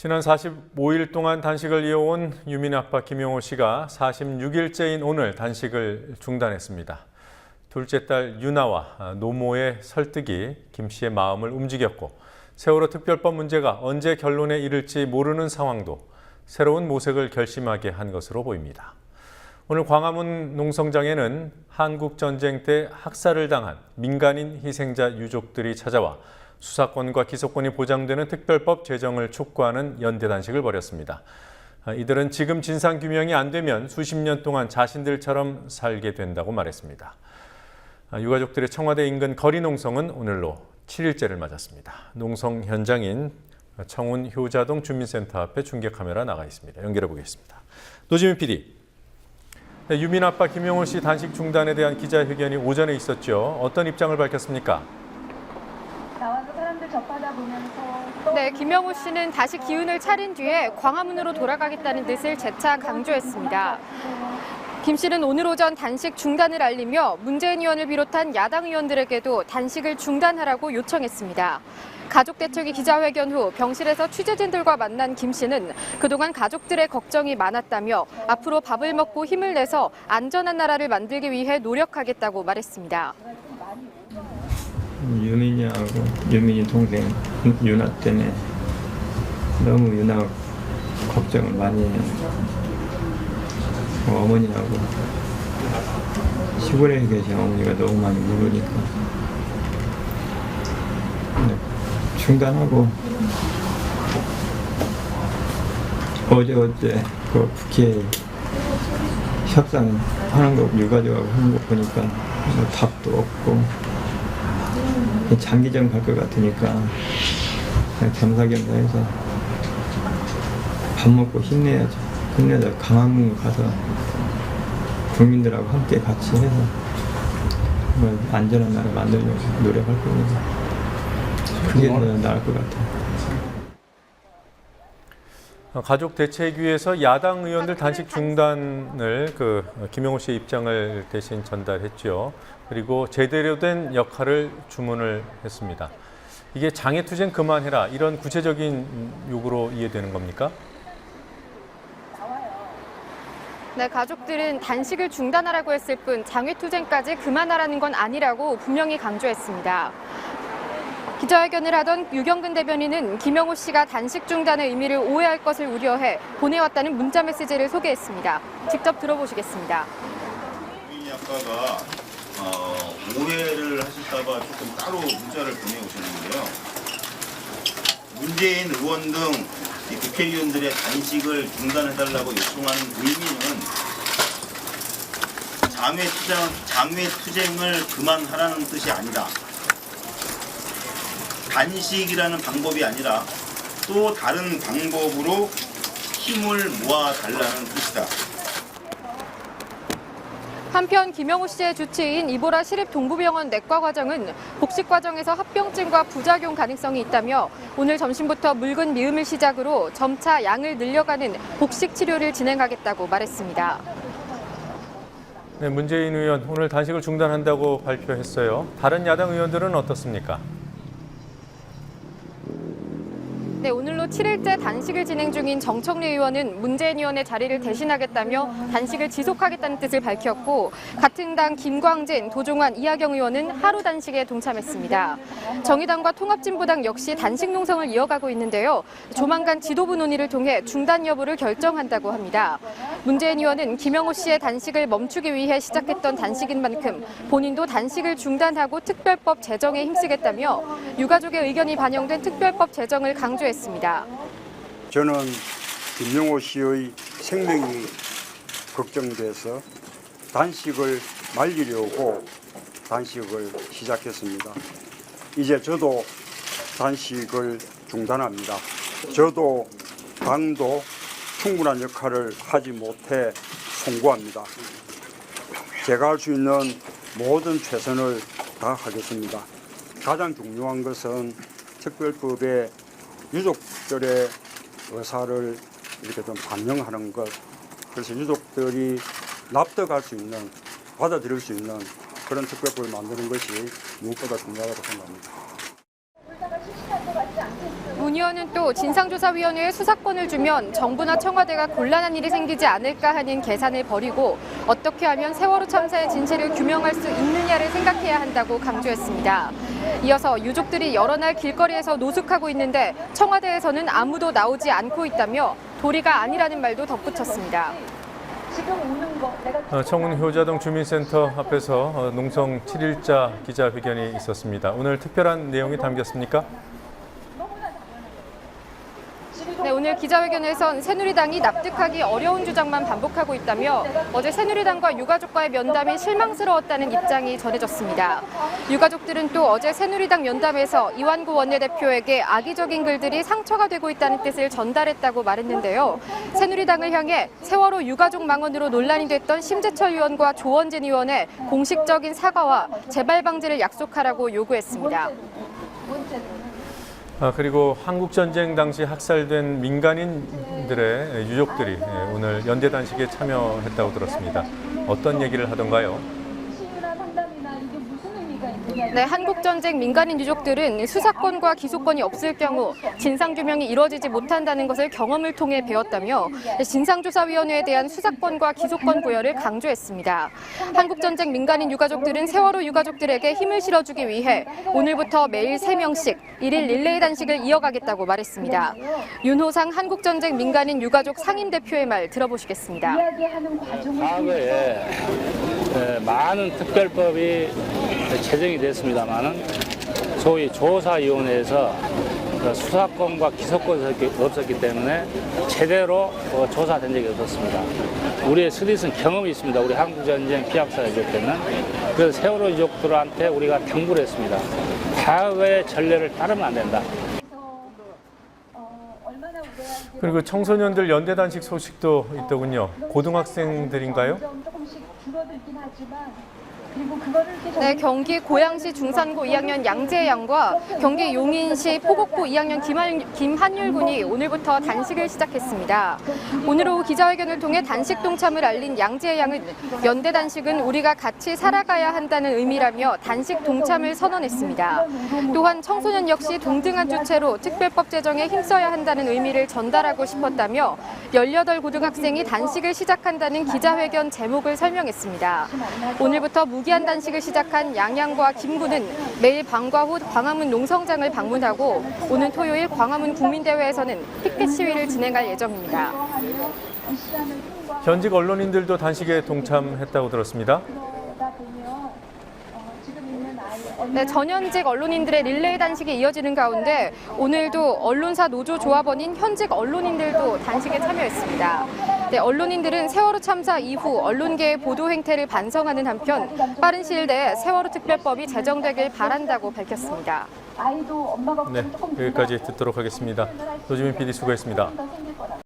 지난 45일 동안 단식을 이어온 유민 아빠 김용호 씨가 46일째인 오늘 단식을 중단했습니다. 둘째 딸 유나와 노모의 설득이 김 씨의 마음을 움직였고 세월호 특별법 문제가 언제 결론에 이를지 모르는 상황도 새로운 모색을 결심하게 한 것으로 보입니다. 오늘 광화문 농성장에는 한국 전쟁 때 학살을 당한 민간인 희생자 유족들이 찾아와 수사권과 기소권이 보장되는 특별법 제정을 촉구하는 연대 단식을 벌였습니다. 아, 이들은 지금 진상 규명이 안 되면 수십 년 동안 자신들처럼 살게 된다고 말했습니다. 아, 유가족들의 청와대 인근 거리 농성은 오늘로 7일째를 맞았습니다. 농성 현장인 청운 효자동 주민센터 앞에 중계 카메라 나가 있습니다. 연결해 보겠습니다. 노지민 PD. 네, 유민 아빠 김용호 씨 단식 중단에 대한 기자회견이 오전에 있었죠. 어떤 입장을 밝혔습니까? 나와서 사람들 접하다 보면서 네, 김영호 씨는 다시 기운을 차린 뒤에 광화문으로 돌아가겠다는 뜻을 재차 강조했습니다. 김 씨는 오늘 오전 단식 중단을 알리며 문재인 의원을 비롯한 야당 의원들에게도 단식을 중단하라고 요청했습니다. 가족 대책위 기자회견 후 병실에서 취재진들과 만난 김 씨는 그동안 가족들의 걱정이 많았다며 앞으로 밥을 먹고 힘을 내서 안전한 나라를 만들기 위해 노력하겠다고 말했습니다. 유민이하고 유민이 동생 유나 때문에 너무 유나 걱정을 많이 해요. 뭐 어머니하고 시골에 계신 어머니가 너무 많이 네, 중단하고 어제 어제 그 국회 협상하는 거 유가족하고 하는 거 보니까 뭐 답도 없고 장기전 갈 것 같으니까 겸사겸사해서 밥 먹고 힘내야죠. 힘내서 강화문 가서 국민들하고 함께 같이 해서 안전한 나라 만들려고 노력할 겁니다. 그게 더 나을 것 같아요. 가족 대책위에서 야당 의원들 단식 중단을 그 김용호 씨의 입장을 대신 전달했죠. 그리고 제대로 된 역할을 주문을 했습니다. 이게 장애 투쟁 그만해라 이런 구체적인 요구로 이해되는 겁니까? 네, 가족들은 단식을 중단하라고 했을 뿐 장외투쟁까지 그만하라는 건 아니라고 분명히 강조했습니다. 기자회견을 하던 유경근 대변인은 김영호 씨가 단식 중단의 의미를 오해할 것을 우려해 보내왔다는 문자 메시지를 소개했습니다. 직접 들어보시겠습니다. 유민이 아빠가 어, 오해를 하실까봐 조금 따로 문자를 보내오셨는데요. 문재인 의원 등이 국회의원들의 단식을 중단해달라고 요청하는 의미는 장외 투쟁, 장외 투쟁을 그만하라는 뜻이 아니다. 단식이라는 방법이 아니라 또 다른 방법으로 힘을 모아 달라는 뜻이다. 한편 김영호 씨의 주치의인 이보라 시립동부병원 내과 과정은 복식 과정에서 합병증과 부작용 가능성이 있다며 오늘 점심부터 묽은 미음을 시작으로 점차 양을 늘려가는 복식 치료를 진행하겠다고 말했습니다. 네, 문재인 의원 오늘 단식을 중단한다고 발표했어요. 다른 야당 의원들은 어떻습니까? 네, 오늘로 7일째 단식을 진행 중인 정청래 의원은 문재인 의원의 자리를 대신하겠다며 단식을 지속하겠다는 뜻을 밝혔고 같은 당 김광진, 도종환, 이하경 의원은 하루 단식에 동참했습니다. 정의당과 통합진보당 역시 단식 농성을 이어가고 있는데요. 조만간 지도부 논의를 통해 중단 여부를 결정한다고 합니다. 문재인 의원은 김영호 씨의 단식을 멈추기 위해 시작했던 단식인 만큼 본인도 단식을 중단하고 특별법 제정에 힘쓰겠다며 유가족의 의견이 반영된 특별법 제정을 강조했습니다. 저는 김용호 씨의 생명이 걱정돼서 단식을 말리려고 단식을 시작했습니다. 이제 저도 단식을 중단합니다. 저도 당도 충분한 역할을 하지 못해 송구합니다. 제가 할 수 있는 모든 최선을 다하겠습니다. 가장 중요한 것은 특별법에 유족들의 의사를 이렇게 좀 반영하는 것. 그래서 유족들이 납득할 수 있는, 받아들일 수 있는 그런 특별법을 만드는 것이 무엇보다 중요하다고 생각합니다. 의원은 또 진상조사위원회에 수사권을 주면 정부나 청와대가 곤란한 일이 생기지 않을까 하는 계산을 벌이고 어떻게 하면 세월호 참사의 진실을 규명할 수 있느냐를 생각해야 한다고 강조했습니다. 이어서 유족들이 여러 날 길거리에서 노숙하고 있는데 청와대에서는 아무도 나오지 않고 있다며 도리가 아니라는 말도 덧붙였습니다. 어, 청운 효자동 주민센터 앞에서 어, 농성 7일자 기자회견이 있었습니다. 오늘 특별한 내용이 담겼습니까? 네, 오늘 기자회견에선 새누리당이 납득하기 어려운 주장만 반복하고 있다며 어제 새누리당과 유가족과의 면담이 실망스러웠다는 입장이 전해졌습니다. 유가족들은 또 어제 새누리당 면담에서 이완구 원내대표에게 악의적인 글들이 상처가 되고 있다는 뜻을 전달했다고 말했는데요. 새누리당을 향해 세월호 유가족 망언으로 논란이 됐던 심재철 의원과 조원진 의원의 공식적인 사과와 재발 방지를 약속하라고 요구했습니다. 아, 그리고 한국 전쟁 당시 학살된 민간인들의 유족들이 예, 오늘 연대 단식에 참여했다고 들었습니다. 어떤 얘기를 하던가요? 네, 한국전쟁 민간인 유족들은 수사권과 기소권이 없을 경우 진상규명이 이루어지지 못한다는 것을 경험을 통해 배웠다며 진상조사위원회에 대한 수사권과 기소권 부여를 강조했습니다. 한국전쟁 민간인 유가족들은 세월호 유가족들에게 힘을 실어주기 위해 오늘부터 매일 3명씩 일일 릴레이 단식을 이어가겠다고 말했습니다. 윤호상 한국전쟁 민간인 유가족 상임 대표의 말 들어보시겠습니다. 과거에 에, 많은 특별법이 제정이 됐습니다만은 소위 조사위원회에서 그 수사권과 기소권이 없었기- 때문에 제대로 어, 조사된 적이 없었습니다. 우리의 스릿은 경험이 있습니다. 우리 한국전쟁 피학사 유족들은 그래서 세월호 유족들한테 우리가 당부를 했습니다. 과거의 전례를 따르면 안 된다. 그리고 청소년들 연대 단식 소식도 있더군요. 고등학생들인가요? 그리고 그거를 네, 경기 고양시 중산고 2학년 양재 양과 경기 용인시 포곡고 2학년 김한, 김한율 군이 오늘부터 단식을 시작했습니다. 오늘 오후 기자회견을 통해 단식 동참을 알린 양재 양은 연대 단식은 우리가 같이 살아가야 한다는 의미라며 단식 동참을 선언했습니다. 또한 청소년 역시 동등한 주체로 특별법 제정에 힘써야 한다는 의미를 전달하고 싶었다며 18 고등학생이 단식을 시작한다는 기자회견 제목을 설명했습니다. 오늘부터 무 기한 단식을 시작한 양양과 김군은 매일 방과 후 광화문 농성장을 방문하고 오는 토요일 광화문 국민대회에서는 피켓 시위를 진행할 예정입니다. 현직 언론인들도 단식에 동참했다고 들었습니다. 네, 전현직 언론인들의 릴레이 단식이 이어지는 가운데 오늘도 언론사 노조 조합원인 현직 언론인들도 단식에 참여했습니다. 네, 언론인들은 세월호 참사 이후 언론계의 보도 행태를 반성하는 한편 빠른 시일 내에 세월호 특별법이 제정되길 바란다고 밝혔습니다. 아이도 엄마가 네, 조금 여기까지 듣도록 하겠습니다. 노지민 PD 수고했습니다.